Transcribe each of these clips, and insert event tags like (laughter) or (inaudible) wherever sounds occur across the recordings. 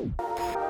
Música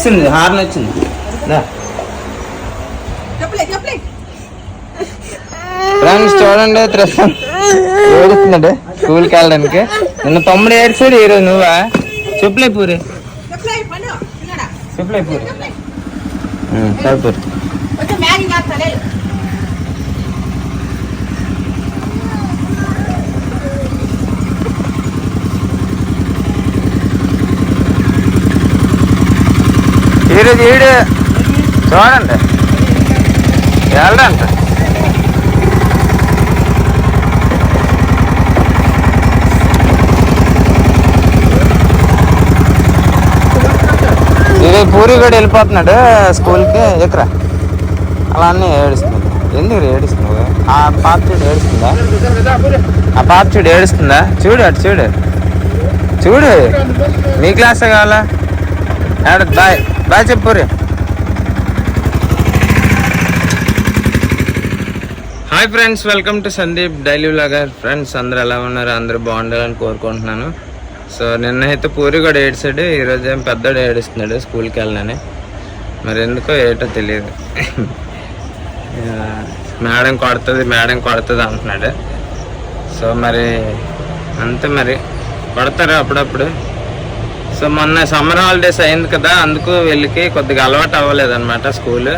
వచ్చింది హార్న్ వచ్చింది. ఫ్రెండ్స్ చూడండి త్రిసం. స్కూల్కి వెళ్ళడానికి నిన్న తమ్ముడు ఏడ్చాడు ఈరోజు నువ్వా? చెప్పులే పూరి. చెప్పులే పూరి. సరే పూరి. ఈరోజు ఈడు చూడండి. వెళ్ళండి. ఇది పూరి కూడా వెళ్ళిపోతున్నాడు స్కూల్కి. ఎక్కరా. అలా అన్నీ ఏడుస్తుంది. ఎందుకు ఏడుస్తున్నావు? ఆ పాప చూడు ఏడుస్తుందా? ఆ పాప చూడు ఏడుస్తుందా? చూడు అటు చూడు. చూడు. మీ క్లాసే కావాలా? ఏడు బాయ్. బాగా చెప్పురి. Hi friends welcome to Sandeep daily vlogger friends అందరు ఎలా ఉన్నారు? అందరూ బాగుండాలని కోరుకుంటున్నాను. సో నిన్న అయితే పూరి కూడా ఏడ్చాడు ఈరోజు ఏం పెద్దోడు ఏడుస్తున్నాడు స్కూల్కి వెళ్ళనని. మరి ఎందుకో ఏటో తెలియదు. (laughs) మేడం కొడుతుంది మేడం కొడుతుంది అంటున్నాడు. సో మరి అంతే మరి. కొడతారు అప్పుడప్పుడు? సో మొన్న సమ్మర్ హాలిడేస్ అయింది కదా అందుకు వీళ్ళకి కొద్దిగా అలవాటు అవ్వలేదు అనమాట స్కూల్.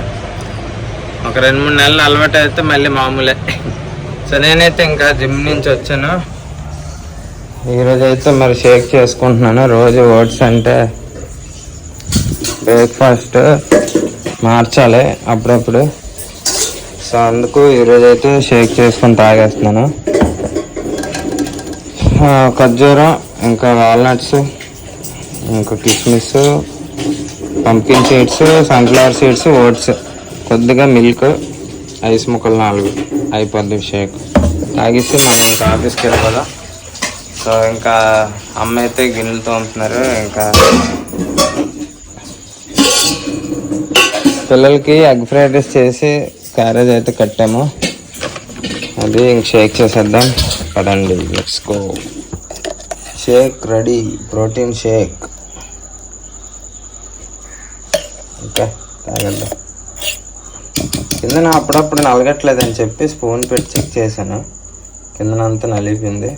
ఒక రెండు మూడు నెలలు అలవాటు అయితే మళ్ళీ మామూలే. సో నేనైతే ఇంకా జిమ్ నుంచి వచ్చాను. ఈరోజు అయితే మరి షేక్ చేసుకుంటున్నాను. రోజు ఓట్స్ అంటే బ్రేక్ఫాస్ట్ మార్చాలి అప్పుడప్పుడు. సో అందుకు ఈరోజు అయితే షేక్ చేసుకొని తాగేస్తున్నాను. ఖర్జూరం ఇంకా వాల్నట్స్ ఇంకా కిస్మిస్ pumpkin seeds sunflower seeds oats కొద్దిగా మిల్క్ ఐస్ ముక్కలు నాలుగు అయిపోద్ది షేక్ తాగిస్తే మనం ఇంకా ఆఫీస్కి వెళ్ళిపోదాం సో ఇంకా అమ్మ అయితే గిన్నెలు తోముతున్నారు ఇంకా పిల్లలకి ఎగ్ ఫ్రైడ్ రైస్ చేసి క్యారేజ్ అయితే కట్టాము. అది ఇంక షేక్ చేసేద్దాం. పదండి let's go shake ready. Protein shake. Okay కిందన అప్పుడప్పుడు నలగట్లేదని చెప్పి స్పూన్ పెట్టి చెక్ చేశాను. కిందనంతా నలిపింది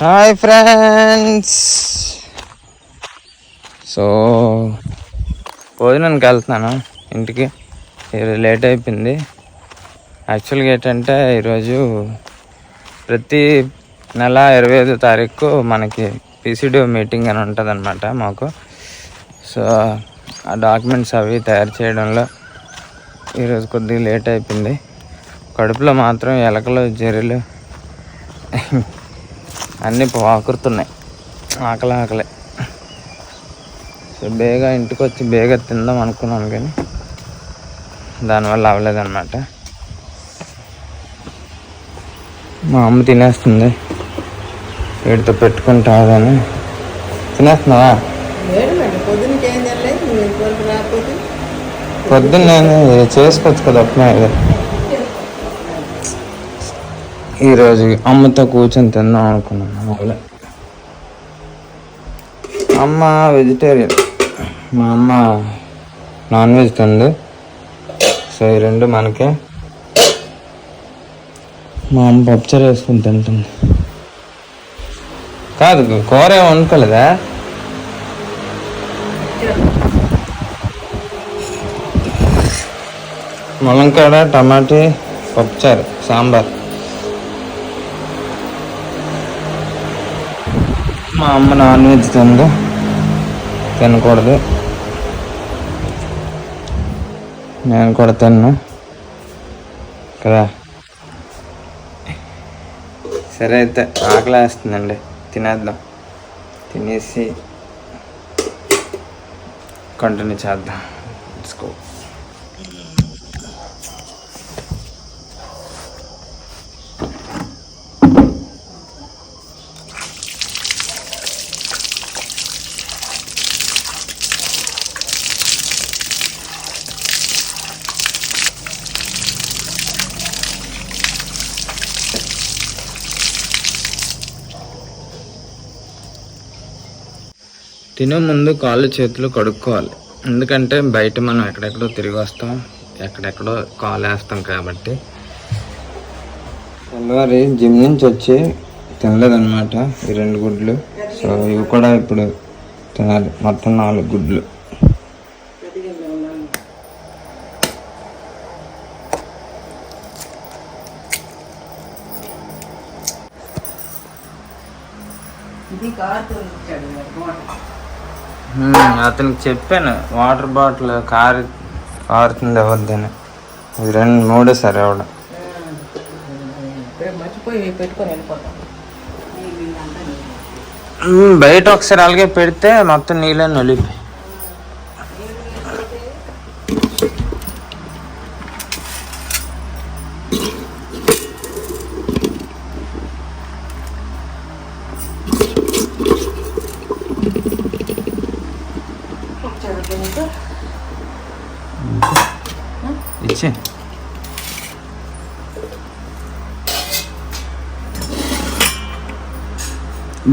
హాయ్ ఫ్రెండ్స్. సో భోజనానికి వెళ్తున్నాను ఇంటికి. ఈరోజు లేట్ అయిపోయింది. యాక్చువల్గా ఏంటంటే ఈరోజు ప్రతి నెల ఇరవై ఐదో తారీఖు మనకి పీసీడీ మీటింగ్ అని ఉంటుంది అనమాట మాకు. సో ఆ డాక్యుమెంట్స్ అవి తయారు చేయడంలో ఈరోజు కొద్దిగా లేట్ అయిపోయింది. కడుపులో మాత్రం ఎలకలు జర్రెలు అన్నీ వాకురుతున్నాయి ఆకలి ఆకలే. సో బేగా ఇంటికి వచ్చి బేగా తిందాం అనుకున్నాను కానీ దానివల్ల అవ్వలేదన్నమాట. మా అమ్మ తినేస్తుంది. వీటితో పెట్టుకుంటాదని తినేస్తున్నావా? పొద్దున్న నేను చేసుకోవచ్చు కదా ఏదో ఈరోజు అమ్మతో కూర్చొని తిందాం అనుకున్నాను అమ్మ వెజిటేరియన్. మా అమ్మ నాన్ వెజ్ తింది. సో ఈ రెండు మనకే. మా అమ్మ పప్పుచారు వేసుకుని తింటుంది. కాదు కూర ఏమి వండుకోలేదా? ములంకాడ టమాటీ పప్పుచారు సాంబార్. మా అమ్మ నాన్ వెజ్ తింది తినకూడదు. నేను కూడా తిన్నా. కదా? సరే అయితే ఆకలి వేస్తుందండి తినేద్దాం. తినేసి కంటిన్యూ చేద్దాం. తినే ముందు కాళ్ళు చేతులు కడుక్కోవాలి. ఎందుకంటే బయట మనం ఎక్కడెక్కడో తిరిగి వస్తాం. ఎక్కడెక్కడో కాలు వేస్తాం కాబట్టి. తెల్లవారి జిమ్ నుంచి వచ్చి తినలేదన్నమాట. ఈ రెండు గుడ్లు. సో ఇవి కూడా ఇప్పుడు తినాలి. మొత్తం నాలుగు గుడ్లు. ఇది కారుతో అతనికి చెప్పాను. వాటర్ బాటిల్ కారు కారుతుంది అవద్దని ఇది రెండు మూడే సరే అవడం. మ్మ్, బయట ఒకసారి అలాగే పెడితే మొత్తం నీళ్ళని నలిపి.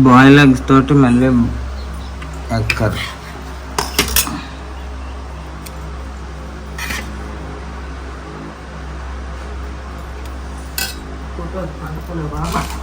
బాయిల్ ఎగ్స్ తోటి మళ్ళీ ఎక్కరు అనుకున్నా బాబా సూపర్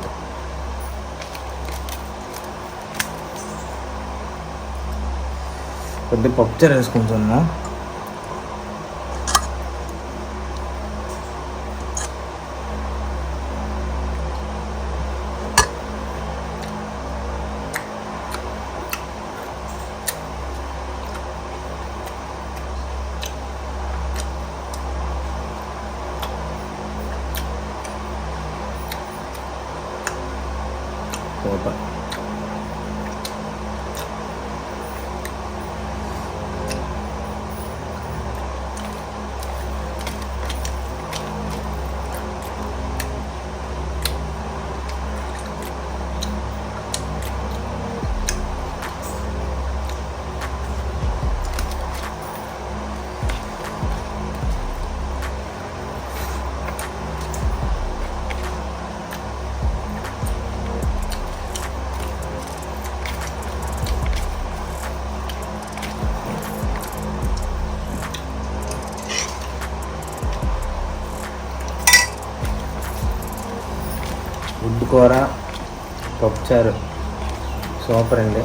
కొద్దిగా పప్పుచారు వేసుకుంటున్నాం కూర పప్పుచారు. సూపర్ అండి.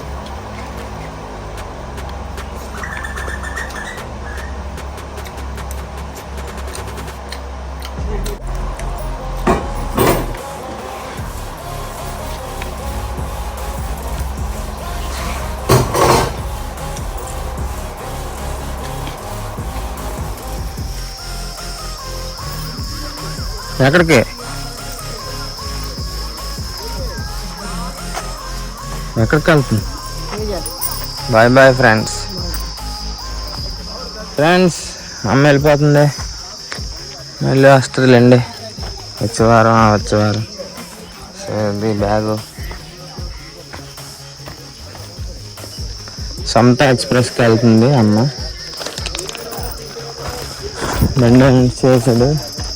ఎక్కడికి? ఎక్కడికి వెళ్తుంది బాయ్ బాయ్ ఫ్రెండ్స్. ఫ్రెండ్స్ అమ్మ వెళ్ళిపోతుంది. మళ్ళీ వస్తుందిలేండి వచ్చే వారం ఆ వచ్చే వారం. సో ఇది బ్యాగు. సమత ఎక్స్ప్రెస్కి వెళ్తుంది అమ్మ. బండి చేసాడు.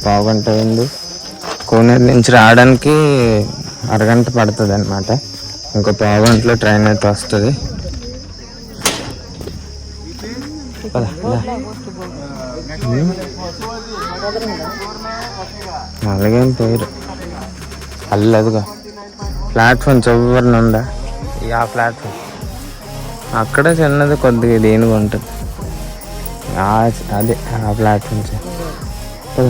పావుగంట అయింది. కోనేరు నుంచి రావడానికి అరగంట పడుతుంది అనమాట ఇంకో పావు గంటలో ట్రైన్ అయితే వస్తుంది. అలాగేం పేరు? అల్లదుగా. ప్లాట్ఫామ్ చివరిన ఉందా? ఆ ప్లాట్ఫామ్ అక్కడ చిన్నది కొద్దిగా దేనిగా ఉంటుంది. అదే ఆ ప్లాట్ఫామ్ పద.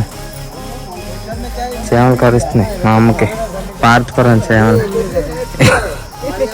చేమలు కరుస్తున్నాయి మా అమ్మకి.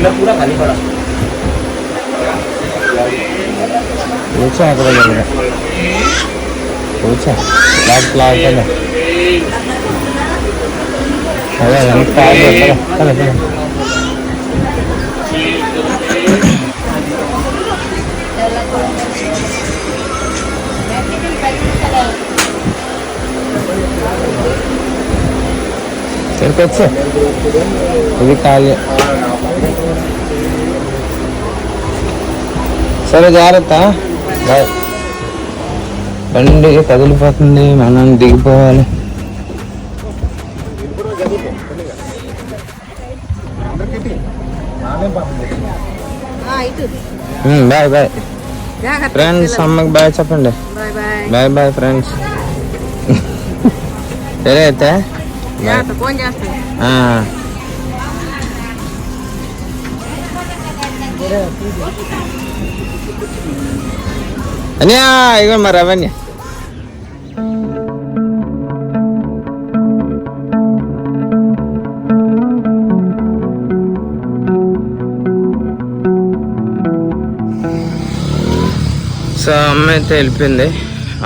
अंदर पूरा खाली पड़ा। पूछा है तो कभी कभी पूछा लास्ट लास्ट है ना। अरे हम टाइम है चलो चलो तेरे को अच्छे? ये काले సరే జాగ్రత్త. బాయ్. బండి కదిలిపోతుంది మనం దిగిపోవాలి. Bye bye. ఫ్రెండ్స్ అమ్మకి బాయ్ చెప్పండి. Bye bye. ఫ్రెండ్స్. సరే అయితే. ఫోన్ చేస్తాను. అన్యా ఇగో మరి సో అమ్మ అయితే వెళ్ళిపోయింది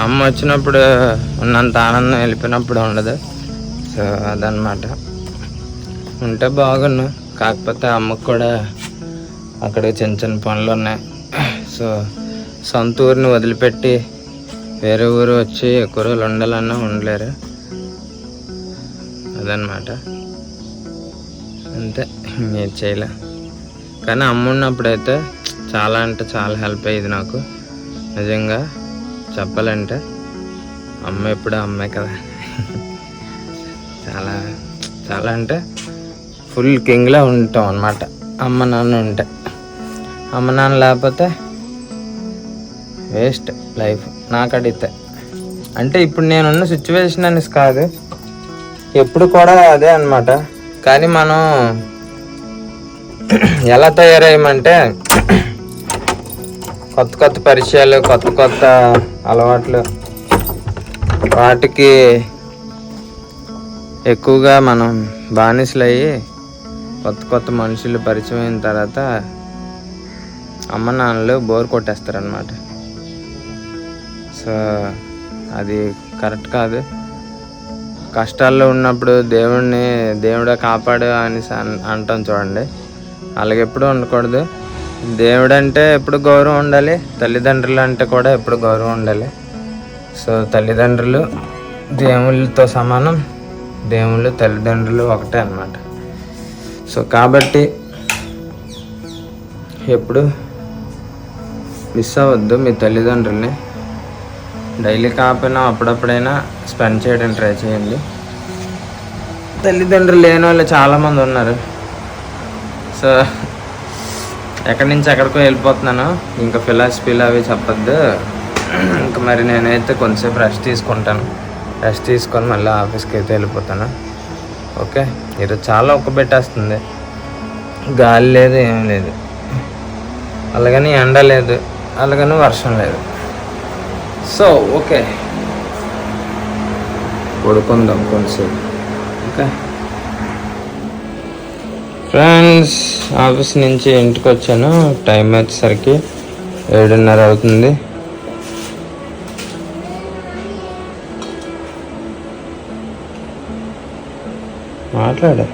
అమ్మ వచ్చినప్పుడు ఉన్నంత ఆనందం వెళ్ళిపోయినప్పుడు ఉండదు సో అదనమాట ఉంటే బాగున్నా కాకపోతే అమ్మకు కూడా అక్కడ చిన్న చిన్న పనులు ఉన్నాయి. సో సొంత ఊరిని వదిలిపెట్టి వేరే ఊరు వచ్చి ఎక్కువ రోజులు ఉండాలన్నా ఉండలేరు. అదనమాట అంతే మీరు చేయలే. కానీ అమ్మ ఉన్నప్పుడైతే చాలా అంటే చాలా హెల్ప్ అయ్యేది నాకు. నిజంగా చెప్పాలంటే అమ్మ ఎప్పుడు అమ్మే కదా. చాలా చాలా అంటే ఫుల్ కింగ్లా ఉంటాం అన్నమాట. అమ్మ నాన్న ఉంటే. అమ్మ నాన్న లేకపోతే వేస్ట్ లైఫ్. నాకు అడిగితే అంటే ఇప్పుడు నేనున్న సిచ్యువేషన్ అనేసి కాదు. ఎప్పుడు కూడా అదే అన్నమాట. కానీ మనం ఎలా తయారయ్యమంటే కొత్త కొత్త పరిచయాలు కొత్త కొత్త అలవాట్లు. వాటికి ఎక్కువగా మనం బానిసలు అయ్యి కొత్త కొత్త మనుషులు పరిచయం అయిన తర్వాత అమ్మ నాన్నలు బోర్ కొట్టేస్తారనమాట సో అది కరెక్ట్ కాదు. కష్టాల్లో ఉన్నప్పుడు దేవుణ్ణి దేవుడే కాపాడు అని అంటాం చూడండి. అలాగే ఎప్పుడు ఉండకూడదు. దేవుడంటే ఎప్పుడు గౌరవం ఉండాలి తల్లిదండ్రులు అంటే కూడా ఎప్పుడు గౌరవం ఉండాలి. సో తల్లిదండ్రులు దేవుళ్ళతో సమానం దేవుళ్ళు తల్లిదండ్రులు ఒకటే అన్నమాట. సో కాబట్టి ఎప్పుడు మిస్ అవ్వద్దు మీ తల్లిదండ్రుల్ని. డైలీ కాకపోయినా అప్పుడప్పుడైనా స్పెండ్ చేయడానికి ట్రై చేయండి. తల్లిదండ్రులు లేని వాళ్ళు చాలామంది ఉన్నారు. సో ఎక్కడి నుంచి ఎక్కడికో వెళ్ళిపోతున్నాను. ఇంకా ఫిలాసఫీలు అవి చెప్పద్దు. ఇంకా మరి నేనైతే కొంతసేపు రెస్ట్ తీసుకుంటాను. రెస్ట్ తీసుకొని మళ్ళీ ఆఫీస్కి అయితే వెళ్ళిపోతాను. ఓకే? ఈరోజు చాలా ఒక్క పెట్టేస్తుంది గాలి లేదు ఏం లేదు. అలాగని ఎండ లేదు. అలాగని వర్షం లేదు. సో ఓకే పడుకుందాం కొంచెంసేపు ఓకే ఫ్రెండ్స్ ఆఫీస్ నుంచి ఇంటికి వచ్చాను. టైం వచ్చేసరికి ఏడున్నర అవుతుంది. మాట్లాడు.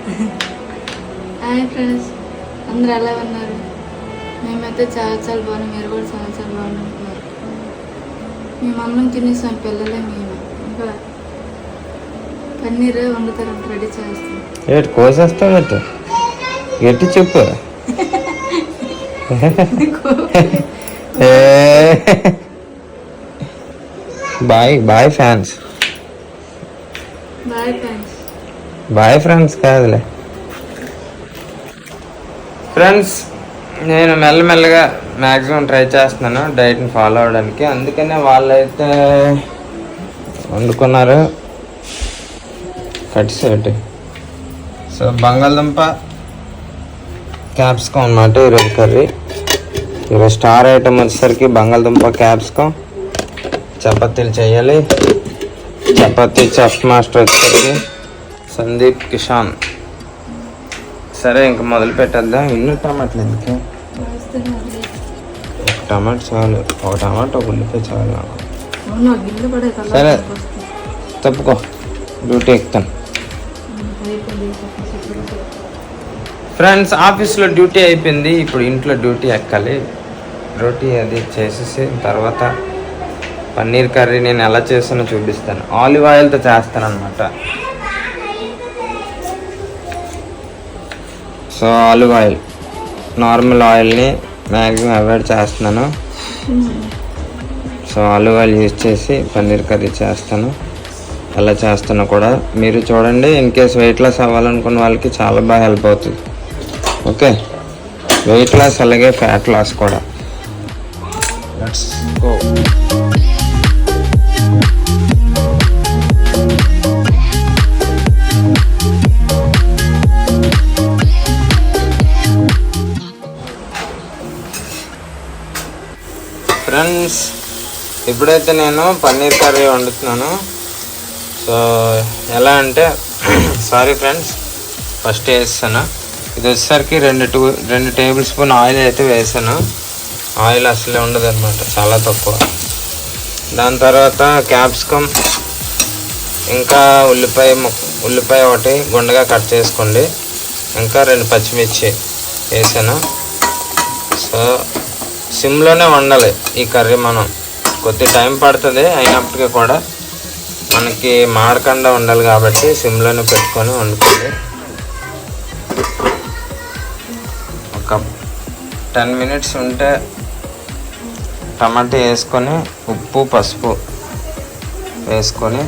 హాయ్ ఫ్రెండ్స్ అందరూ ఎలా ఉన్నారు? మేమైతే చాలా చాలా బాగున్నాం. మీరు కూడా చాలా చాలా బాగుంటున్నారు మేము అన్నం తినేసాం పిల్లలే మేము. ఇంకా పన్నీర్ వండుతారు రెడీ చేస్తాం. ఏటి ఎట్టు చెప్పు. (laughs) Bye bye fans. Bye friends కాదులే. ఫ్రెండ్స్ నేను మెల్లమెల్లగా మ్యాక్సిమం ట్రై చేస్తున్నాను డైట్ని ఫాలో అవడానికి అందుకనే వాళ్ళైతే వండుకున్నారు. కట్టిసేటి సో బంగాళదుంప క్యాప్సికం అనమాట ఈరోజు కర్రీ. ఈరోజు స్టార్ ఐటమ్ వచ్చేసరికి బంగాళదుంప క్యాప్సికం చపాతీలు చేయాలి. చపాతీ చెఫ్ మాస్టర్ వచ్చేసరికి సందీప్ కిషాన్. సరే ఇంక మొదలు పెట్టేద్దాం ఇన్ని టమాటాలు ఎందుకు? ఒక టమాటా చాలు. ఒక టమాటా ఒక ఉల్లిపాయ చాలు. నాకు సరే. తప్పుకో. డ్యూటీ ఎక్కుతాను. ఫ్రెండ్స్ ఆఫీస్లో డ్యూటీ అయిపోయింది. ఇప్పుడు ఇంట్లో డ్యూటీ ఎక్కాలి. రోటీ అది చేసేసి తర్వాత పన్నీర్ కర్రీ నేను ఎలా చేస్తానో చూపిస్తాను. ఆలివ్ ఆయిల్తో చేస్తాను అనమాట సో ఆలివ్ ఆయిల్. నార్మల్ ఆయిల్ని మ్యాక్సిమం అవాయిడ్ చేస్తున్నాను. సో ఆలివ్ ఆయిల్ యూజ్ చేసి పన్నీర్ కర్రీ చేస్తాను. ఎలా చేస్తానో కూడా. మీరు చూడండి ఇన్ కేస్ వెయిట్ లాస్ అవ్వాలనుకున్న వాళ్ళకి చాలా బాగా హెల్ప్ అవుతుంది. ఓకే? వెయిట్ లాస్ అలాగే ఫ్యాట్ లాస్ కూడా. లెట్స్ గో ఫ్రెండ్స్ ఇప్పుడైతే నేను పన్నీర్ కర్రీ వండుతున్నాను. సో ఎలా అంటే సారీ ఫ్రెండ్స్ ఫస్ట్ వేస్తాను ఇది వచ్చేసరికి రెండు టూ రెండు టేబుల్ స్పూన్ ఆయిల్ అయితే వేసాను. ఆయిల్ అసలే ఉండదు అనమాట చాలా తక్కువ. దాని తర్వాత క్యాప్సికమ్ ఇంకా ఉల్లిపాయ ఉల్లిపాయ ఒకటి గుండగా కట్ చేసుకోండి. ఇంకా రెండు పచ్చిమిర్చి వేసాను. సో సిమ్లోనే వండాలి ఈ కర్రీ మనం. కొద్ది టైం పడుతుంది అయినప్పటికీ కూడా మనకి మాడకుండా ఉండాలి కాబట్టి సిమ్లోనే పెట్టుకొని వండుకోండి ఒక టెన్ మినిట్స్ ఉంటే టమాటా వేసుకొని ఉప్పు పసుపు వేసుకొని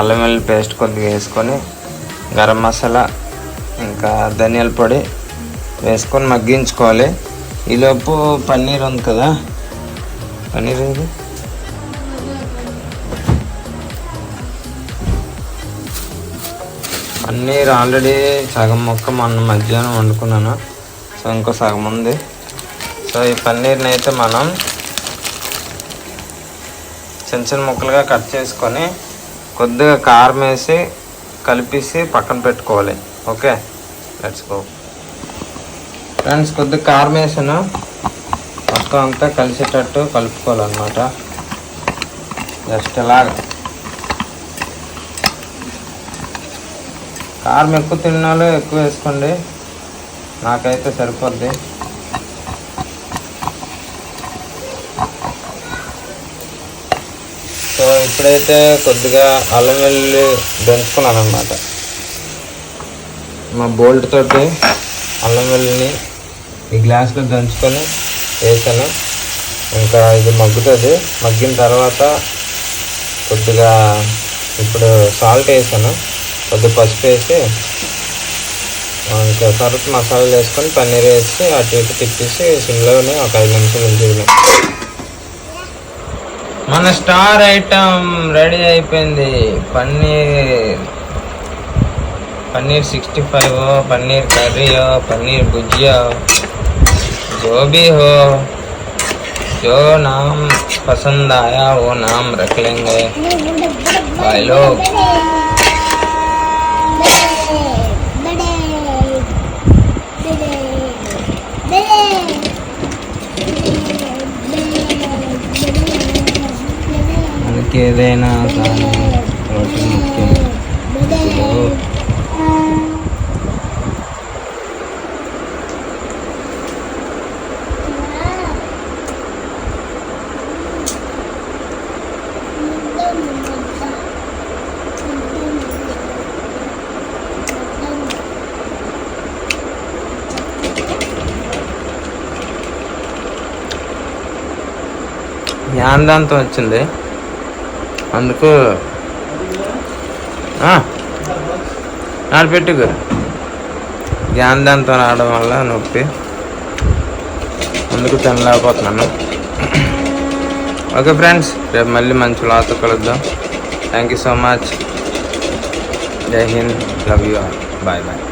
అల్లం వెల్లుల్లి పేస్ట్ కొద్దిగా వేసుకొని గరం మసాలా ఇంకా ధనియాల పొడి వేసుకొని మగ్గించుకోవాలి. ఈలోపు పన్నీర్ ఉంది కదా. పన్నీర్ ఏది? పన్నీర్ ఆల్రెడీ సగం మొక్క మొన్న మధ్యాహ్నం వండుకున్నాను. సో ఇంకో సగం ఉంది. సో ఈ పన్నీర్ని అయితే మనం చిన్న చిన్న ముక్కలుగా కట్ చేసుకొని కొద్దిగా కారం వేసి కలిపేసి పక్కన పెట్టుకోవాలి. ఓకే? లెట్స్ గో ఫ్రెండ్స్ కొద్దిగా కారం వేసాను మొత్తం అంతా కలిసేటట్టు కలుపుకోవాలన్నమాట. జస్ట్ ఇలాగ కారం ఎక్కువ తిన్నాలో ఎక్కువ వేసుకోండి. నాకైతే సరిపోద్ది. సో ఇప్పుడైతే కొద్దిగా అల్లం వెల్లుల్లి దంచుకున్నాను అనమాట మా బోల్ట్ తోటి అల్లం వెల్లుల్లిని ఈ గ్లాస్లో దంచుకొని వేసాను. ఇంకా ఇది మగ్గుతుంది. మగ్గిన తర్వాత కొద్దిగా ఇప్పుడు సాల్ట్ వేసాను. కొద్దిగా పసుపు వేసి ఇంకా తర్వాత మసాలాలు వేసుకొని పన్నీర్ వేసి అటు ఇటు తిప్పేసి సిమ్లోనే ఒక ఐదు నిమిషాలు ఉంచేది మన స్టార్ ఐటమ్ రెడీ అయిపోయింది. Paneer. paneer sixty five paneer curry paneer bhujia जो भी हो जो नाम पसंद आया वो नाम रख लेंगे भाई लोग మనకి ఏదైనా కానీ ప్రోటీన్ ఆనందంతో వచ్చింది. అందుకు ఆ, నాడు పెట్టుకు రావడం వల్ల నొప్పి అందుకు తినలేకపోతున్నాను ఓకే ఫ్రెండ్స్ రేపు మళ్ళీ మంచి లాతో కలుద్దాం. Thank you so much. Jai Hind love you bye bye.